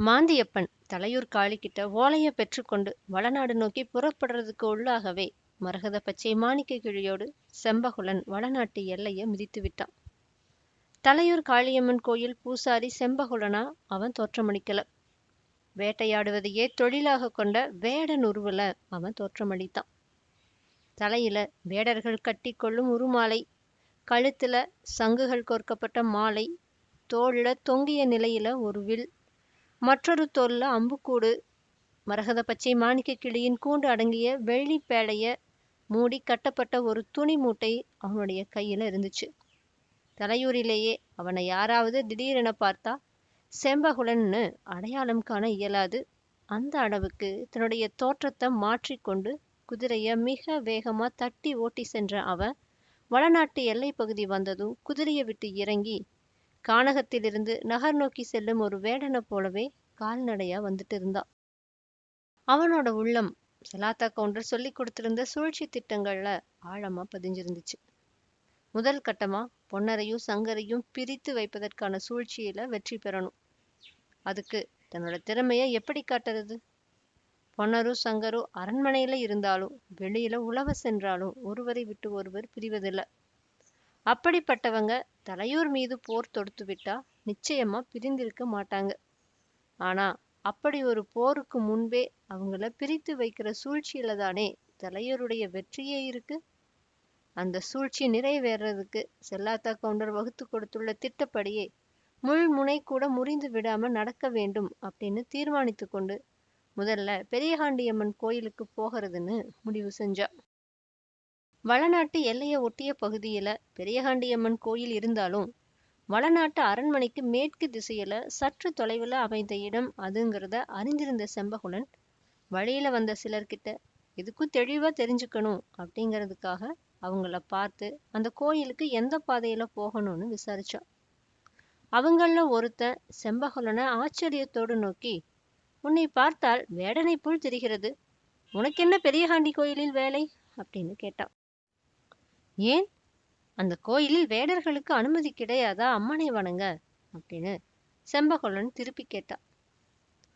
மாந்தியப்பன் தலையூர் காளி கிட்ட ஓலையை பெற்று கொண்டு வளநாடு நோக்கி புறப்படுறதுக்கு உள்ளாகவே மரகத பச்சை மாணிக்க கிழியோடு செம்பகுலன் வளநாட்டு எல்லையை மிதித்து விட்டான். தலையூர் காளியம்மன் கோயில் பூசாரி செம்பகுலனா அவன் தோற்றமளிக்கல. வேட்டையாடுவதையே தொழிலாக கொண்ட வேடன் உருவுல அவன் தோற்றமளித்தான். தலையில வேடர்கள் கட்டி கொள்ளும் உருமாலை கழுத்துல சங்குகள் கோர்க்கப்பட்ட மாலை தோள்ல தொங்கிய நிலையில ஒரு வில் மற்றொரு தோல்ல அம்புக்கூடு. மரகத பச்சை மாணிக்க கிளியின் கூண்டு அடங்கிய வெள்ளி பேழைய மூடி கட்டப்பட்ட ஒரு துணி மூட்டை அவனுடைய கையில இருந்துச்சு. தலையூரிலேயே அவனை யாராவது திடீரென பார்த்தா செம்பகுலன்னு அடையாளம் காண இயலாது. அந்த அளவுக்கு தன்னுடைய தோற்றத்தை மாற்றிக்கொண்டு குதிரைய மிக வேகமா தட்டி ஓட்டி சென்ற அவன் வளநாட்டு எல்லை பகுதி வந்ததும் குதிரையை விட்டு இறங்கி கானகத்திலிருந்து நகர் நோக்கி செல்லும் ஒரு வேடனை போலவே கால்நடையா வந்துட்டு இருந்தான் அவனோட உள்ளம் செலாத்தா கவுண்டர் சொல்லி கொடுத்திருந்த சூழ்ச்சி திட்டங்கள்ல ஆழமா பதிஞ்சிருந்துச்சு. முதல் கட்டமா பொன்னரையும் சங்கரையும் பிரித்து வைப்பதற்கான சூழ்ச்சியில வெற்றி பெறணும். அதுக்கு தன்னோட திறமைய எப்படி காட்டுறது? பொன்னரும் சங்கரும் அரண்மனையில இருந்தாலும் வெளியில உழவ சென்றாலும் ஒருவரை விட்டு ஒருவர் பிரிவதில்லை. அப்படிப்பட்டவங்க தலையூர் மீது போர் தொடுத்துவிட்டா நிச்சயமா பிரிந்திருக்க மாட்டாங்க. ஆனா அப்படி ஒரு போருக்கு முன்பே அவங்கள பிரித்து வைக்கிற சூழ்ச்சியில தானே தலையூருடைய வெற்றியே இருக்கு? அந்த சூழ்ச்சி நிறைவேறதுக்கு செல்லாத்தா கவுண்டர் வகுத்து கொடுத்துள்ள திட்டப்படியே முள் முனை கூட முறிந்து விடாம நடக்க வேண்டும் அப்படின்னு தீர்மானித்து கொண்டு முதல்ல பெரியகாண்டியம்மன் கோயிலுக்கு போகிறதுன்னு முடிவு செஞ்சா. வளநாட்டு எல்லையை ஒட்டிய பகுதியில பெரியகாண்டியம்மன் கோயில் இருந்தாலும் வளநாட்டு அரண்மனைக்கு மேற்கு திசையில சற்று தொலைவுல அமைந்த இடம் அதுங்கிறத அறிந்திருந்த செம்பகுலன் வழியில வந்த சிலர்கிட்ட எதுக்கும் தெளிவா தெரிஞ்சுக்கணும் அப்படிங்கிறதுக்காக அவங்கள பார்த்து அந்த கோயிலுக்கு எந்த பாதையில போகணும்னு விசாரிச்சான். அவங்கள ஒருத்தன் செம்பகுலனை ஆச்சரியத்தோடு நோக்கி உன்னை பார்த்தால் வேடனை போல் தெரிகிறது. உனக்கென்ன பெரியகாண்டி கோயிலில் வேலை? அப்படின்னு கேட்டான். ஏன்? அந்த கோயிலில் வேடர்களுக்கு அனுமதி கிடையாதா? அம்மனை வணங்க அப்படின்னு செம்பகொல்லன் திருப்பி கேட்டான்.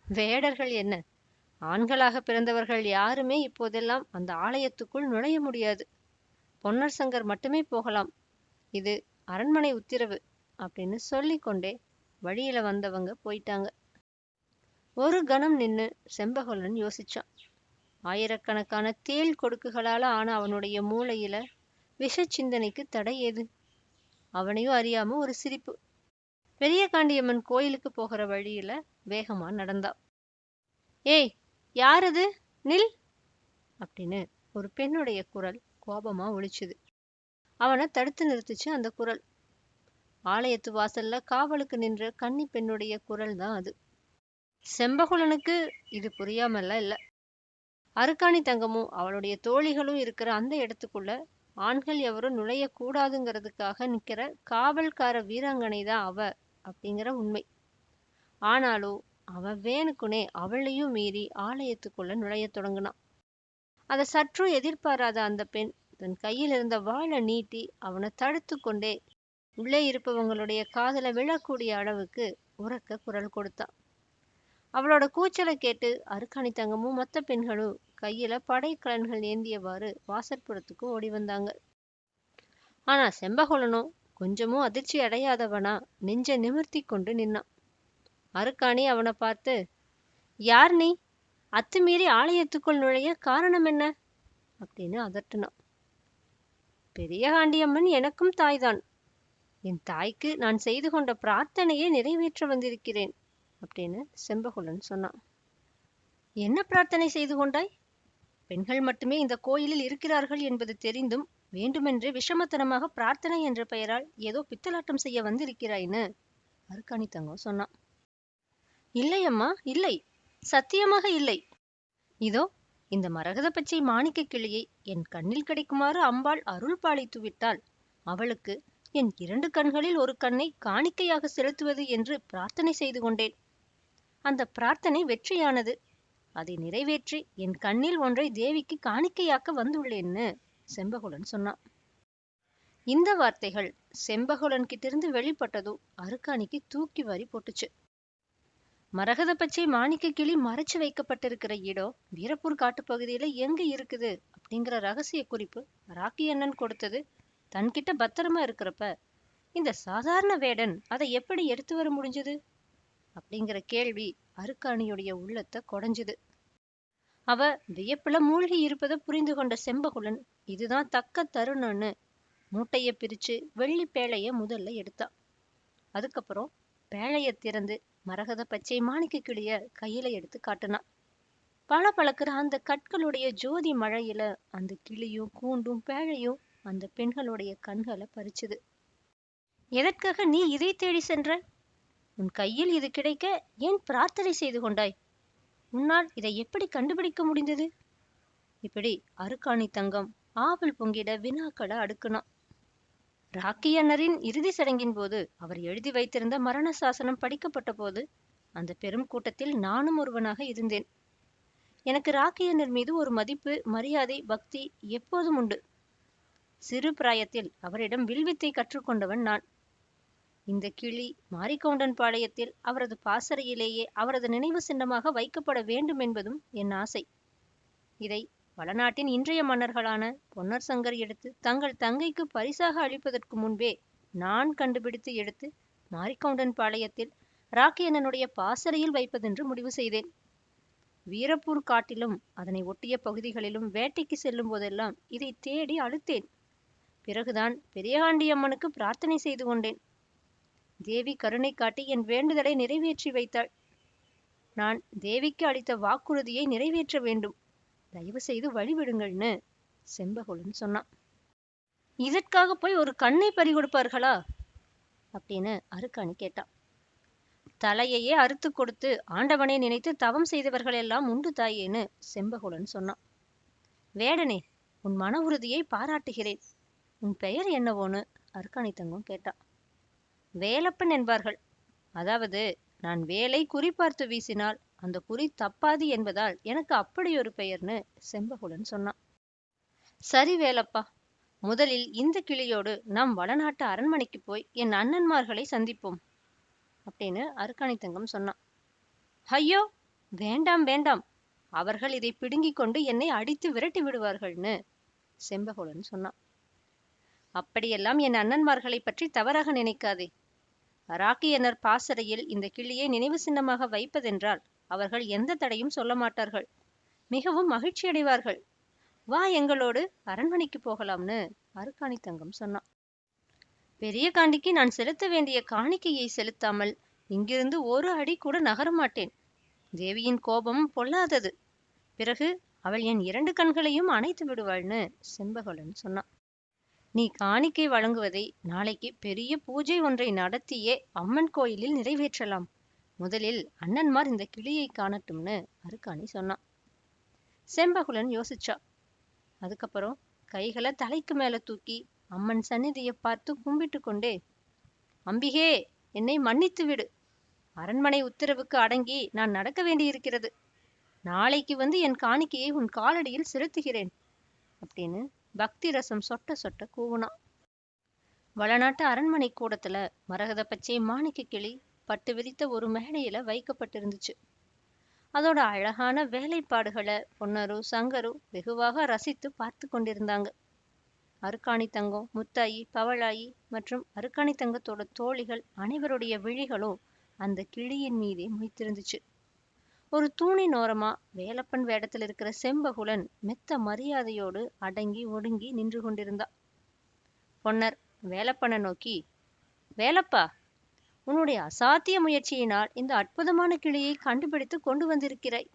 வேடர்கள் என்ன? ஆண்களாக பிறந்தவர்கள் யாருமே இப்போதெல்லாம் அந்த ஆலயத்துக்குள் நுழைய முடியாது. பொன்னர் சங்கர் மட்டுமே போகலாம். இது அரண்மனை உத்தரவு அப்படின்னு சொல்லிக்கொண்டே வழியில வந்தவங்க போயிட்டாங்க. ஒரு கணம் நின்னு செம்பகொல்லன் யோசிச்சான். ஆயிரக்கணக்கான தேள் கொடுக்குகளால ஆன அவனுடைய மூளையில விஷ சிந்தனைக்கு தடை ஏது? அவனையும் அறியாம ஒரு சிரிப்பு. பெரிய காண்டியம்மன் கோயிலுக்கு போகிற வழியில வேகமா நடந்தா. ஏய் யார் அது நில்! அப்படின்னு ஒரு பெண்ணுடைய குரல் கோபமா ஒலிச்சுது. அவனை தடுத்து நிறுத்துச்சு அந்த குரல். ஆலயத்து வாசல்ல காவலுக்கு நின்ற கன்னி பெண்ணுடைய குரல் தான் அது. செம்பகுலனுக்கு இது புரியாமல்லாம் இல்ல. அருக்காணி தங்கமும் அவளுடைய தோழிகளும் இருக்கிற அந்த இடத்துக்குள்ள ஆண்கள் எவரும் நுழையக்கூடாதுங்கிறதுக்காக நிக்கிற காவல்கார வீராங்கனைதான் அவ அப்படிங்கிற உண்மை. ஆனாலும் அவ வேணுக்குனே அவளையும் மீறி ஆலயத்துக்குள்ள நுழையத் தொடங்கினான். அதை சற்றும் எதிர்பாராத அந்த பெண் தன் கையில் இருந்த வாளை நீட்டி அவனை தடுத்து கொண்டே உள்ளே இருப்பவங்களுடைய காதல விழக்கூடிய அளவுக்கு உறக்க குரல் கொடுத்தான் அவளோட கூச்சலை கேட்டு அருக்காணி தங்கமும் மற்ற பெண்களும் கையில படைக்கலன்கள் ஏந்தியவாறு வாசற்புறத்துக்கு ஓடி வந்தாங்க. ஆனா செம்பகுலனோ கொஞ்சமும் அதிர்ச்சி அடையாதவனா? நெஞ்ச நிமிர்த்தி கொண்டு நின்னான். அருக்காணி அவனை பார்த்து யார் நீ? அத்துமீறி ஆலயத்துக்குள் நுழைய காரணம் என்ன? அப்படின்னு அதட்டினான். பெரியகாண்டியம்மன் எனக்கும் தாய்தான். என் தாய்க்கு நான் செய்து கொண்ட பிரார்த்தனையை நிறைவேற்ற வந்திருக்கிறேன் அப்படின்னு செம்பகுலன் சொன்னான். என்ன பிரார்த்தனை செய்து கொண்டாய்? பெண்கள் மட்டுமே இந்த கோயிலில் இருக்கிறார்கள் என்பது தெரிந்தும் வேண்டுமென்றே விஷமத்தனமாக பிரார்த்தனை என்ற பெயரால் ஏதோ பித்தலாட்டம் செய்ய வந்திருக்கிறாய்ன்னு. அருக்காணி தங்கம் சொன்னான். இல்லை அம்மா இல்லை. சத்தியமாக இல்லை. இதோ இந்த மரகத பச்சை மாணிக்க கிளியை என் கண்ணில் கிடைக்குமாறு அம்பாள் அருள் பாலித்து விட்டாள். அவளுக்கு என் இரண்டு கண்களில் ஒரு கண்ணை காணிக்கையாக செலுத்துவது என்று பிரார்த்தனை செய்து கொண்டேன். அந்த பிரார்த்தனை வெற்றியானது. அதை நிறைவேற்றி என் கண்ணில் ஒன்றை தேவிக்கு காணிக்கையாக்க வந்துள்ளேன்னு செம்பகுலன் சொன்னான். இந்த வார்த்தைகள் செம்பகுலன் கிட்டிருந்து வெளிப்பட்டதும் அருக்காணிக்கு தூக்கி வாரி போட்டுச்சு. மரகத பச்சை மாணிக்க கிளி மறைச்சு வைக்கப்பட்டிருக்கிற இடம் வீரப்பூர் காட்டுப்பகுதியில எங்க இருக்குது அப்படிங்கிற ரகசிய குறிப்பு ராக்கி அண்ணன் கொடுத்தது தன்கிட்ட பத்திரமா இருக்கிறப்ப இந்த சாதாரண வேடன் அதை எப்படி எடுத்து வர முடிஞ்சது? அப்படிங்கிற கேள்வி அருக்காணியுடைய உள்ளத்தை கொடைஞ்சது. அவ வியப்புல மூழ்கி இருப்பதை புரிந்து கொண்ட செம்பகுலன் இதுதான் தக்க தருணம்னு மூட்டைய பிரிச்சு வெள்ளி பேழைய முதல்ல எடுத்தான் அதுக்கப்புறம் பேழைய திறந்து மரகத பச்சை மாணிக்க கிளிய கையில எடுத்து காட்டினான் பல பழக்கிற அந்த கற்களுடைய ஜோதி மழையில அந்த கிளியும் கூண்டும் பேழையும் அந்த பெண்களுடைய கண்களை பறிச்சுது. எதற்காக நீ இதை தேடி சென்ற? உன் கையில் இது கிடைக்க ஏன் பிரார்த்தனை செய்து கொண்டாய்? உன்னால் இதை எப்படி கண்டுபிடிக்க முடிந்தது? இப்படி அருக்காணி தங்கம் ஆவல் பொங்கிட வினாக்களை அடுக்குனான். ராக்கியனரின் இறுதி சடங்கின் போது அவர் எழுதி வைத்திருந்த மரண சாசனம் படிக்கப்பட்ட போது அந்த பெரும் கூட்டத்தில் நானும் ஒருவனாக இருந்தேன். எனக்கு ராக்கியனர் மீது ஒரு மதிப்பு மரியாதை பக்தி எப்போதும் உண்டு. சிறு பிராயத்தில் அவரிடம் வில்வித்தை கற்றுக்கொண்டவன் நான். இந்த கிளி மாரிக்கவுண்டன் பாளையத்தில் அவரது பாசறையிலேயே அவரது நினைவு சின்னமாக வைக்கப்பட வேண்டும் என்பதும் என் ஆசை. இதை வளநாட்டின் இன்றைய மன்னர்களான பொன்னர் சங்கர் எடுத்து தங்கள் தங்கைக்கு பரிசாக அளிப்பதற்கு முன்பே நான் கண்டுபிடித்து எடுத்து மாரிக்கவுண்டன் பாளையத்தில் ராக்கியண்ணனுடைய பாசறையில் வைப்பதென்று முடிவு செய்தேன். வீரப்பூர் காட்டிலும் அதனை ஒட்டிய பகுதிகளிலும் வேட்டைக்கு செல்லும் போதெல்லாம் இதை தேடி அழுத்தேன். பிறகுதான் பெரியகாண்டியம்மனுக்கு பிரார்த்தனை செய்து கொண்டேன். தேவி கருணை காட்டி என் வேண்டுதலை நிறைவேற்றி வைத்தாள். நான் தேவிக்கு அளித்த வாக்குறுதியை நிறைவேற்ற வேண்டும். தயவு செய்து வழிவிடுங்கள்னு செம்பகுலன் சொன்னான். இதற்காக போய் ஒரு கண்ணை பறி கொடுப்பார்களா? அப்படின்னு அருக்காணி கேட்டான். தலையையே அறுத்து கொடுத்து ஆண்டவனை நினைத்து தவம் செய்தவர்கள் எல்லாம் உண்டு தாயேன்னு செம்பகுலன் சொன்னான். வேடனே உன் மன உறுதியை பாராட்டுகிறேன். உன் பெயர் என்னவோன்னு அருக்காணி தங்கம் கேட்டான். வேலப்பன் என்பார்கள். அதாவது நான் வேலை குறிபார்த்து வீசினால் அந்த குறி தப்பாது என்பதால் எனக்கு அப்படியொரு பெயர்னு செம்பகுடன் சொன்னான். சரி வேலப்பா முதலில் இந்த கிளியோடு நாம் வடநாட்டு அரண்மனைக்கு போய் என் அண்ணன்மார்களை சந்திப்போம் அப்படின்னு அருக்காணித்தங்கம் சொன்னான். ஐயோ வேண்டாம் வேண்டாம் அவர்கள் இதை பிடுங்கிக் கொண்டு என்னை அடித்து விரட்டி விடுவார்கள்னு செம்பகுடன் சொன்னான். அப்படியெல்லாம் என் அண்ணன்மார்களை பற்றி தவறாக நினைக்காதே ராக்கியனர் பாசறையில் இந்த கிளியை நினைவு சின்னமாக வைப்பதென்றால் அவர்கள் எந்த தடையும் சொல்ல மாட்டார்கள். மிகவும் மகிழ்ச்சி அடைவார்கள். வா எங்களோடு அரண்மனைக்கு போகலாம்னு அருக்காணி தங்கம் சொன்னான். பெரிய காண்டிக்கு நான் செலுத்த வேண்டிய காணிக்கையை செலுத்தாமல் இங்கிருந்து ஒரு அடி கூட நகர மாட்டேன். தேவியின் கோபம் பொல்லாதது. பிறகு அவள் என் இரண்டு கண்களையும் அணைத்து விடுவாள்னு செம்பகலன் சொன்னான். நீ காணிக்கை வழங்குவதை நாளைக்கு பெரிய பூஜை ஒன்றை நடத்தியே அம்மன் கோயிலில் நிறைவேற்றலாம். முதலில் அண்ணன்மார் இந்த கிளியை காணட்டும்னு அருக்காணி சொன்னான். செம்பகுலன் யோசிச்சா. அதுக்கப்புறம் கைகளை தலைக்கு மேல தூக்கி அம்மன் சந்நிதியை பார்த்து கும்பிட்டு கொண்டே அம்பிகே என்னை மன்னித்து விடு. அரண்மனை உத்தரவுக்கு அடங்கி நான் நடக்க வேண்டியிருக்கிறது. நாளைக்கு வந்து என் காணிக்கையை உன் காலடியில் செலுத்துகிறேன். அப்படின்னு பக்தி ரசம் சொட்ட சொட்ட கூவுனான் வளநாட்டு அரண்மனை கூடத்துல மரகத பச்சை மாணிக்க கிளி பட்டு விரித்த ஒரு மேடையில வைக்கப்பட்டிருந்துச்சு. அதோட அழகான வேலைப்பாடுகளை பொன்னரு சங்கரு வெகுவாக ரசித்து பார்த்து கொண்டிருந்தாங்க. அருக்காணி தங்கம் முத்தாயி பவளாயி மற்றும் அருக்காணி தங்கத்தோட தோழிகள் அனைவருடைய விழிகளும் அந்த கிளியின் மீதே மொய்த்திருந்துச்சு ஒரு தூணின் ஓரமா வேலப்பன் வேடத்தில் இருக்கிற செம்பகுலன் மெத்த மரியாதையோடு அடங்கி ஒடுங்கி நின்று கொண்டிருந்தா. பொன்னர் வேலப்பனை நோக்கி வேலப்பா உன்னுடைய அசாத்திய முயற்சியினால் இந்த அற்புதமான கிளியை கண்டுபிடித்து கொண்டு வந்திருக்கிறாய்.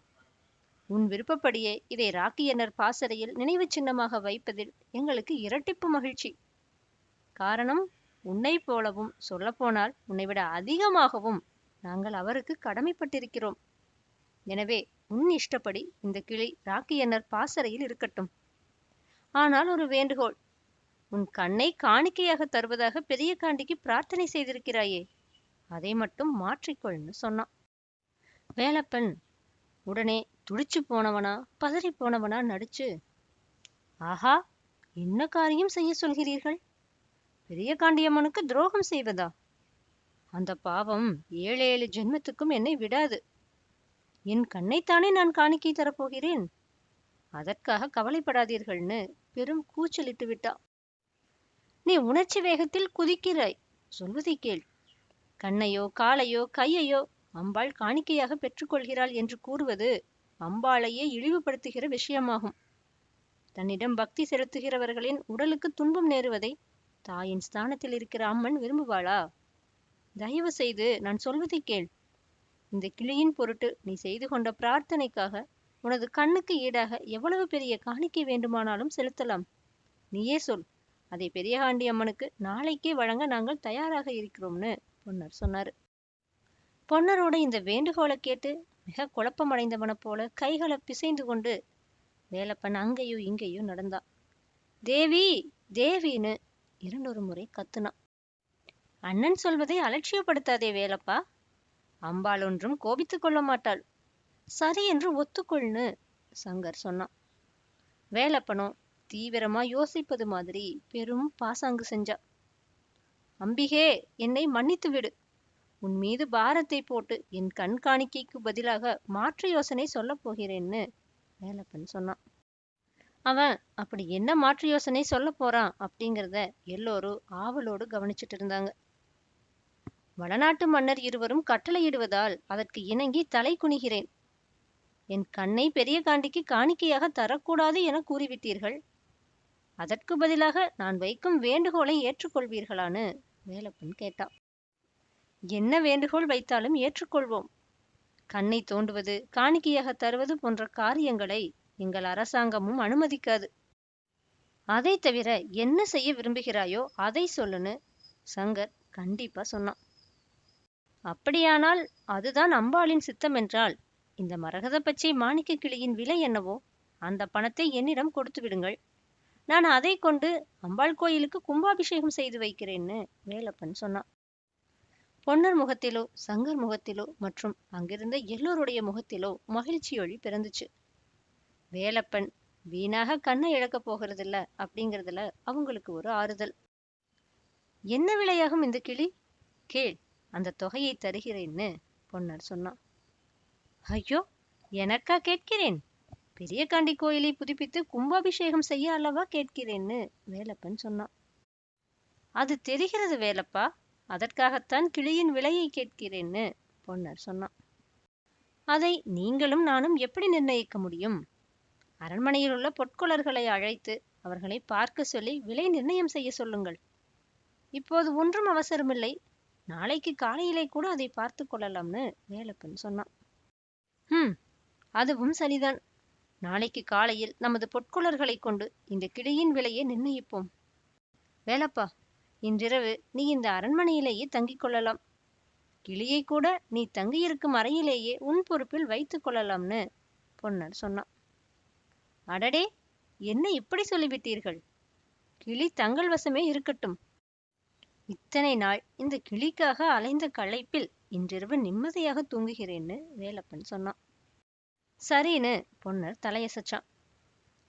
உன் விருப்பப்படியே இதை ராக்கியனர் பாசறையில் நினைவு சின்னமாக வைப்பதில் எங்களுக்கு இரட்டிப்பு மகிழ்ச்சி. காரணம் உன்னை போலவும் சொல்லப்போனால் உன்னை விட அதிகமாகவும் நாங்கள் அவருக்கு கடமைப்பட்டிருக்கிறோம். எனவே உன் இஷ்டப்படி இந்த கிளி ராக்கியன்னர் பாசறையில் இருக்கட்டும். ஆனால் ஒரு வேண்டுகோள். உன் கண்ணை காணிக்கையாக தருவதாக பெரிய காண்டிக்கு பிரார்த்தனை செய்திருக்கிறாயே. அதை மட்டும் மாற்றிக்கொள்னு சொன்னான். வேலப்பன் உடனே துடிச்சு போனவனா பதறி போனவனா நடிச்சு ஆஹா என்ன காரியம் செய்ய சொல்கிறீர்கள்? பெரிய காண்டியம்மனுக்கு துரோகம் செய்வதா? அந்த பாவம் ஏழேழு ஜென்மத்துக்கும் என்னை விடாது. என் கண்ணைத்தானே நான் காணிக்கை தரப்போகிறேன்? அதற்காக கவலைப்படாதீர்கள்னு பெரும் கூச்சலிட்டு விட்டா. நீ உணர்ச்சி வேகத்தில் குதிக்கிறாய் சொல்வதை கேள். கண்ணையோ காலையோ கையையோ அம்பாள் காணிக்கையாக பெற்றுக்கொள்கிறாள் என்று கூறுவது அம்பாளையே இழிவுபடுத்துகிற விஷயமாகும். தன்னிடம் பக்தி செலுத்துகிறவர்களின் உடலுக்கு துன்பம் நேருவதை தாயின் ஸ்தானத்தில் இருக்கிற அம்மன் விரும்புவாளா? தயவு செய்து நான் சொல்வதை கேள். இந்த கிளியின் பொருட்டு நீ செய்து கொண்ட பிரார்த்தனைக்காக உனது கண்ணுக்கு ஈடாக எவ்வளவு பெரிய காணிக்கை வேண்டுமானாலும் செலுத்தலாம். நீயே சொல் அதை பெரியகாண்டி அம்மனுக்கு நாளைக்கே வழங்க நாங்கள் தயாராக இருக்கிறோம்னு பொன்னர் சொன்னாரு. பொன்னரோட இந்த வேண்டுகோளை கேட்டு மிக குழப்பமடைந்தவன போல கைகளை பிசைந்து கொண்டு வேலப்பன் அங்கேயும் இங்கேயும் நடந்தான். தேவி தேவின்னு இரண்டொரு முறை கத்துனான். அண்ணன் சொல்வதை அலட்சியப்படுத்தாதே வேலப்பா அம்பாள் ஒன்றும் கோபித்துக் கொள்ள மாட்டாள். சரி என்று ஒத்துக்கொள்னு சங்கர் சொன்னான். வேலப்பனும் தீவிரமா யோசிப்பது மாதிரி பெரும் பாசாங்கு செஞ்சா. அம்பிகே என்னை மன்னித்து விடு. உன் மீது பாரத்தை போட்டு என் கண்காணிக்கைக்கு பதிலாக மாற்று யோசனை சொல்லப் போகிறேன்னு வேலப்பன் சொன்னான். அவன் அப்படி என்ன மாற்று யோசனை சொல்ல போறான்? அப்படிங்கிறத எல்லோரும் ஆவலோடு கவனிச்சிட்டு இருந்தாங்க. வடநாட்டு மன்னர் இருவரும் கட்டளையிடுவதால் அதற்கு இணங்கி தலை குனிகிறேன். என் கண்ணை பெரிய காண்டிக்கு காணிக்கையாக தரக்கூடாது என கூறிவிட்டீர்கள். அதற்கு பதிலாக நான் வைக்கும் வேண்டுகோளை ஏற்றுக்கொள்வீர்களான்னு வேலப்பன் கேட்டான். என்ன வேண்டுகோள் வைத்தாலும் ஏற்றுக்கொள்வோம். கண்ணை தோண்டுவது காணிக்கையாக தருவது போன்ற காரியங்களை எங்கள் அரசாங்கமும் அனுமதிக்காது. அதை தவிர என்ன செய்ய விரும்புகிறாயோ அதை சொல்லுன்னு சங்கர் கண்டிப்பா சொன்னான். அப்படியானால் அதுதான் அம்பாளின் சித்தம் என்றால் இந்த மரகத பச்சை மாணிக்க கிளியின் விலை என்னவோ? அந்த பணத்தை என்னிடம் கொடுத்து விடுங்கள். நான் அதை கொண்டு அம்பாள் கோயிலுக்கு கும்பாபிஷேகம் செய்து வைக்கிறேன்னு வேலப்பன் சொன்னான். பொன்னர் முகத்திலோ சங்கர் முகத்திலோ மற்றும் அங்கிருந்த எல்லோருடைய முகத்திலோ மகிழ்ச்சியொளி பிறந்துச்சு. வேலப்பன் வீணாக கண்ணை இழக்கப் போகிறதில்ல அப்படிங்கிறதுல அவங்களுக்கு ஒரு ஆறுதல். என்ன விலையாகும் இந்த கிளி? கேள். அந்த தொகையை தருகிறேன்னு பொன்னர் சொன்னான். ஐயோ எனக்கா கேட்கிறேன்? பெரிய காண்டி கோயிலை புதுப்பித்து கும்பாபிஷேகம் செய்ய அல்லவா கேட்கிறேன்னு வேலப்பன் சொன்னான். அது தெரிகிறது வேலப்பா அதற்காகத்தான் கிளியின் விலையை கேட்கிறேன்னு பொன்னர் சொன்னான். அதை நீங்களும் நானும் எப்படி நிர்ணயிக்க முடியும்? அரண்மனையில் உள்ள பொற்கொளர்களை அழைத்து அவர்களை பார்க்க சொல்லி விலை நிர்ணயம் செய்ய சொல்லுங்கள். இப்போது ஒன்றும் அவசரமில்லை நாளைக்கு காலையிலே கூட அதை பார்த்து கொள்ளலாம்னு வேலப்பன் சொன்னான். ம் அதுவும் சரிதான். நாளைக்கு காலையில் நமது பொற்கொளர்களை கொண்டு இந்த கிளியின் விலையை நிர்ணயிப்போம். வேலப்பா இன்றிரவு நீ இந்த அரண்மனையிலேயே தங்கிக் கொள்ளலாம். கிளியை கூட நீ தங்கியிருக்கும் அறையிலேயே உன் பொறுப்பில் வைத்துக் கொள்ளலாம்னு பொன்னர் சொன்னான். அடடே என்ன இப்படி சொல்லிவிட்டீர்கள்? கிளி தங்கள் வசமே இருக்கட்டும். இத்தனை நாள் இந்த கிளிக்காக அலைந்த களைப்பில் இன்றிரவு நிம்மதியாக தூங்குகிறேன்னு வேலப்பன் சொன்னான். சரின்னு பொன்னர் தலையசைச்சான்.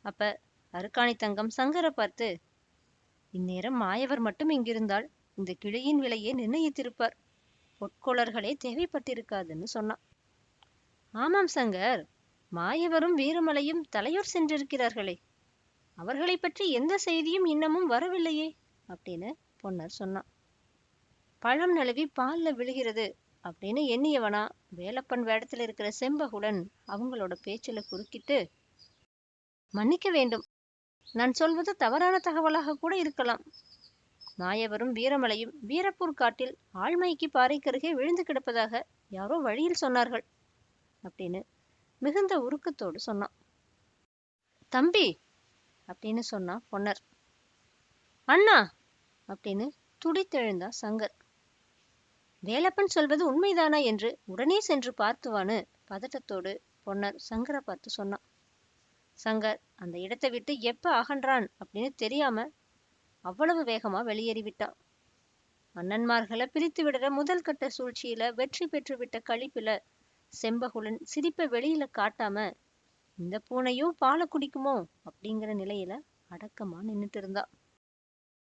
அப்ப அருக்காணி தங்கம் சங்கரை பார்த்து இந்நேரம் மாயவர் மட்டும் இங்கிருந்தால் இந்த கிளியின் விலையை நிர்ணயித்திருப்பார். பொற்கொளர்களே தேவைப்பட்டிருக்காதுன்னு சொன்னான். ஆமாம் சங்கர் மாயவரும் வீரமலையும் தலையோர் சென்றிருக்கிறார்களே. அவர்களை பற்றி எந்த செய்தியும் இன்னமும் வரவில்லையே அப்படின்னு பொன்னர் சொன்னான். பழம் நழுவி பால்ல விழுகிறது அப்படின்னு எண்ணியவனா வேலப்பன் வேடத்துல இருக்கிற செம்பகுடன் அவங்களோட பேச்சுல குறுக்கிட்டு மன்னிக்க வேண்டும். நான் சொல்வது தவறான தகவலாக கூட இருக்கலாம். மாயவரும் வீரமலையும் வீரப்பூர் காட்டில் ஆழ்மைக்கு பாறைக்கருகே விழுந்து கிடப்பதாக யாரோ வழியில் சொன்னார்கள் அப்படின்னு மிகுந்த உருக்கத்தோடு சொன்னான். தம்பி அப்படின்னு சொன்னான் பொன்னர். அண்ணா அப்படின்னு துடித்தெழுந்தா சங்கர். வேலப்பன் சொல்வது உண்மைதானா என்று உடனே சென்று பார்த்துவான்னு பதட்டத்தோடு பொன்னர் சங்கரை பார்த்து சொன்னான். சங்கர் அந்த இடத்தை விட்டு எப்ப அகன்றான் அப்படின்னு தெரியாம அவ்வளவு வேகமா வெளியேறிவிட்டான் அண்ணன்மார்களை பிரித்து விடுற முதல் கட்ட சூழ்ச்சியில வெற்றி பெற்று விட்ட செம்பகுலன் சிரிப்பை வெளியில காட்டாம இந்த பூனையும் பாலை குடிக்குமோ? அப்படிங்கிற நிலையில அடக்கமா நின்னுட்டு இருந்தா